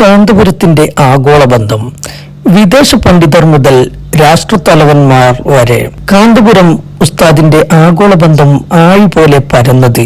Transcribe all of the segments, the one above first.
കാന്തപുരത്തിന്റെ ആഗോള ബന്ധം വിദേശ പണ്ഡിതർ മുതൽ രാഷ്ട്രത്തലവന്മാർ വരെ. കാന്തപുരം ഉസ്താദിന്റെ ആഗോളബന്ധം ആയി പോലെ പരന്നത്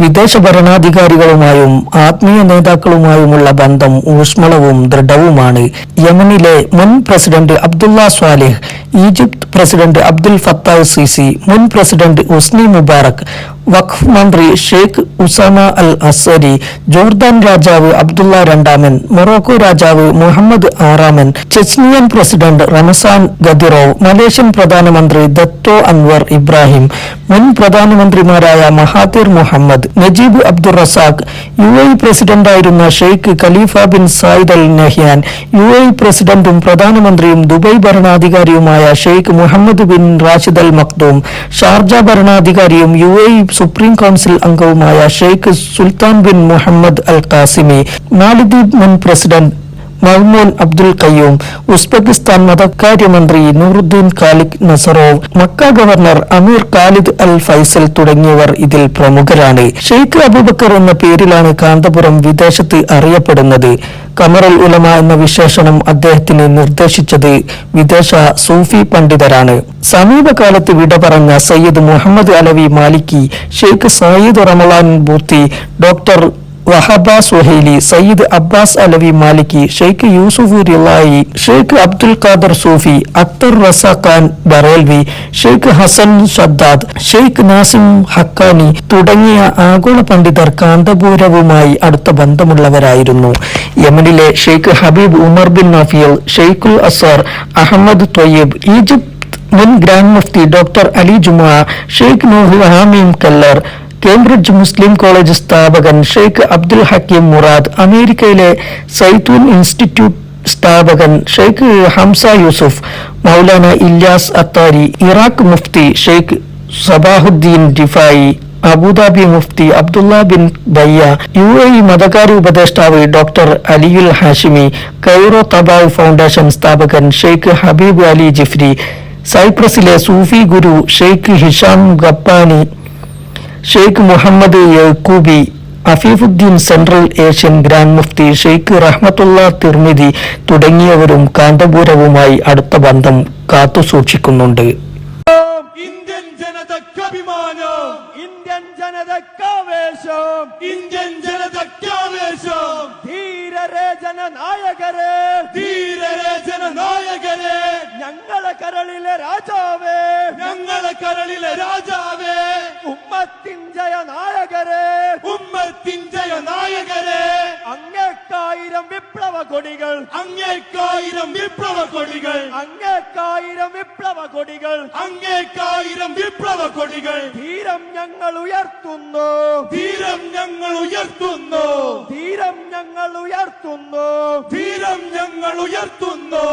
വിദേശ ഭരണാധികാരികളുമായും ആത്മീയ നേതാക്കളുമായുമുള്ള ബന്ധം ഊഷ്മളവും ദൃഢവുമാണ്. യമനിലെ മുൻ president Abdullah Saleh Egypt president Abdel Fattah Sisi മുൻ പ്രസിഡന്റ് ഉസ്നി മുബാറക് വഖഫ് മന്ത്രി Sheikh Usama Al Azhari Jordan രാജാവ് അബ്ദുള്ള രണ്ടാമൻ മൊറോക്കോ രാജാവ് മുഹമ്മദ് ആറാമൻ Chechen president Ramzan Kadyrov Malaysian പ്രധാനമന്ത്രി ദത്തോ അൻവർ ഇബ്രാഹിം മുൻ പ്രധാനമന്ത്രിമാരായ Mahathir Mohamad Najib Abdul Razak U A പ്രസിഡന്റായിരുന്ന Sheikh Khalifa bin Zayed Al Nahyan U A പ്രസിഡന്റും പ്രധാനമന്ത്രിയും Dubai ഭരണാധികാരിയുമായ Sheikh Mohammed bin Rashid Al Maktoum Sharjah ഭരണാധികാരിയും U A supreme council അംഗവുമായ Sheikh Sultan bin Muhammad Al Qasimi മാലിദ്വീപ് മുൻ president Maumoon Abdul Gayoom Uzbekistan മതകാര്യമന്ത്രി Nuruddin Khalid Nazarov Mecca governor Amir Khalid Al Faisal തുടങ്ങിയവർ ഇതിൽ പ്രമുഖരാണ്. ഷെയ്ഖ് അബൂബക്കർ എന്ന പേരിലാണ് കാന്തപുരം വിദേശത്ത് അറിയപ്പെടുന്നത്. കമറൽ ഉലമ എന്ന വിശേഷണം അദ്ദേഹത്തിന് നിർദ്ദേശിച്ചത് വിദേശ സൂഫി പണ്ഡിതരാണ്. സമീപകാലത്ത് വിട പറഞ്ഞ Sayyid Muhammad Alawi Maliki Sheikh Sayyid Ramadan Bouti doctor Wahba Zuhaili Sayyid Abbas Alawi Maliki Sheikh Yusuf Rifai Sheikh Abdul Qadir Sufi Akhtar Raza Khan Barelvi Sheikh Hassan Shaddad Sheikh Nazim Haqqani തുടങ്ങിയ ആഗോള പണ്ഡിതർ കാന്തപൂരവുമായി അടുത്ത ബന്ധമുള്ളവരായിരുന്നു. യമനിലെ Sheikh Habib Umar bin നഫിയൽ ഷെയ്ഖുൽ Azhar Ahmed Thoyyib Egypt മുൻ grand mufti doctor Ali Gomaa Sheikh Nuh Ha Mim Keller Cambridge Muslim college സ്ഥാപകൻ ഷെയ്ഖ് അബ്ദുൽ ഹക്കീം മുറാദ് അമേരിക്കയിലെ സൈത്തൂൻ ഇൻസ്റ്റിറ്റ്യൂട്ട് സ്ഥാപകൻ Sheikh Hamza Yusuf Maulana Ilyas Attari Iraq mufti Sheikh Sabahuddin Rifai Abu Dhabi mufti Abdullah bin Bayyah U A E മതകാര്യ ഉപദേഷ്ടാവ് doctor അലിയുൽ Hashimi Cairo Tabah foundation സ്ഥാപകൻ Sheikh Habib Ali Jifri സൈപ്രസിലെ സൂഫി ഗുരു Sheikh Hisham Kabbani Sheikh Muhammad Yaqoubi Afifuddin central Asian grand mufti Sheikh Rahmatullah Tirmidhi തുടങ്ങിയവരും കാന്തപൂരവുമായി അടുത്ത ബന്ധം കാത്തുസൂക്ഷിക്കുന്നുണ്ട് ഇന്ത്യൻ ഇന്ത്യൻ ജനതക്കാവേശം ഇന്ത്യൻ ജനനായകരെ ധീരരെ ജനനായകരെ ഞങ്ങളെ കരളിലെ രാജാവേ ഞങ്ങളെ കരളിലെ രാജാവേ. ഉമ്മത്തിൻ ജയനായകരെ ഉമ്മത്തിൻ ജയനായകരെ അങ്ങേക്കായിരം വിപ്ലവ കൊടികൾ. അങ്ങേക്കായിരം വിപ്ലവ കൊടികൾ. അങ്ങേക്കായിരം വിപ്ലവ കൊടികൾ. അങ്ങേക്കായിരം വിപ്ലവ കൊടികൾ. ധീരം ഞങ്ങൾ ഉയർത്തുന്നു. ധീരം ഞങ്ങൾ ഉയർത്തുന്നു. ധീരം ഞങ്ങൾ ഉയർത്തുന്നു. ധീരം ഞങ്ങൾ ഉയർത്തുന്നു.